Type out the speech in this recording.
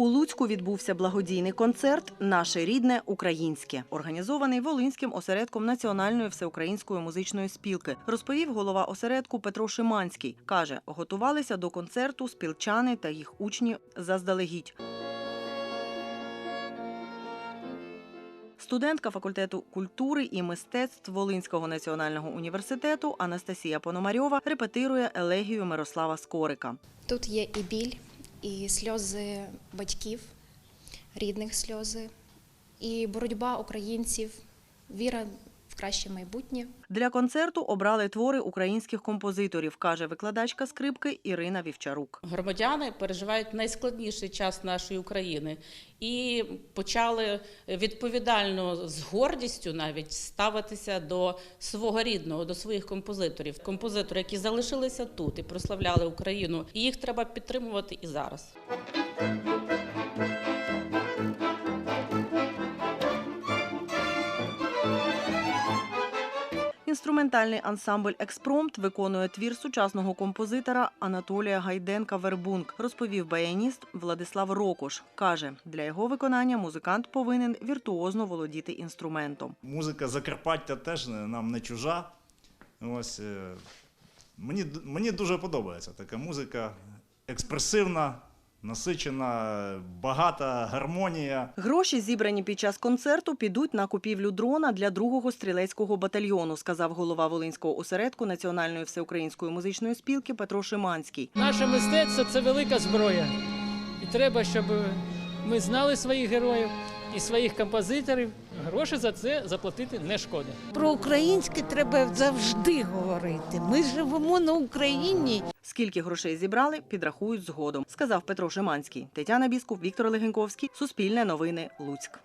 У Луцьку відбувся благодійний концерт Наше рідне українське, організований Волинським осередком Національної всеукраїнської музичної спілки. Розповів голова осередку Петро Шиманський. каже, готувалися до концерту спілчани та їх учні заздалегідь. Студентка факультету культури і мистецтв Волинського національного університету Анастасія Пономарьова репетирує елегію Мирослава Скорика. Тут є і біль, і сльози батьків, рідних сльози, і боротьба українців, віра краще майбутнє. Для концерту обрали твори українських композиторів, каже викладачка скрипки Ірина Вівчарук. Громадяни переживають найскладніший час нашої України і почали відповідально з гордістю навіть ставитися до свого рідного, до своїх композиторів. Композитори, які залишилися тут і прославляли Україну, і їх треба підтримувати і зараз. Інструментальний ансамбль Експромт виконує твір сучасного композитора Анатолія Гайденка Вербунг, розповів баяніст Владислав Рокош. Каже, для його виконання музикант повинен віртуозно володіти інструментом. Музика Закарпаття теж нам не чужа. Ось, е, мені, мені дуже подобається така музика. Експресивна, насичена, багата гармонія. Гроші, зібрані під час концерту, підуть на купівлю дрона для другого стрілецького батальйону, сказав голова Волинського осередку Національної всеукраїнської музичної спілки Петро Шиманський. Наше мистецтво це велика зброя. І треба, щоб ми знали своїх героїв і своїх композиторів. Гроші за це заплатити не шкода. Про українське треба завжди говорити. Ми живемо на Україні. Скільки грошей зібрали, підрахують згодом, сказав Петро Шиманський. Тетяна Біскуп, Віктор Легенковський, Суспільне новини. Луцьк.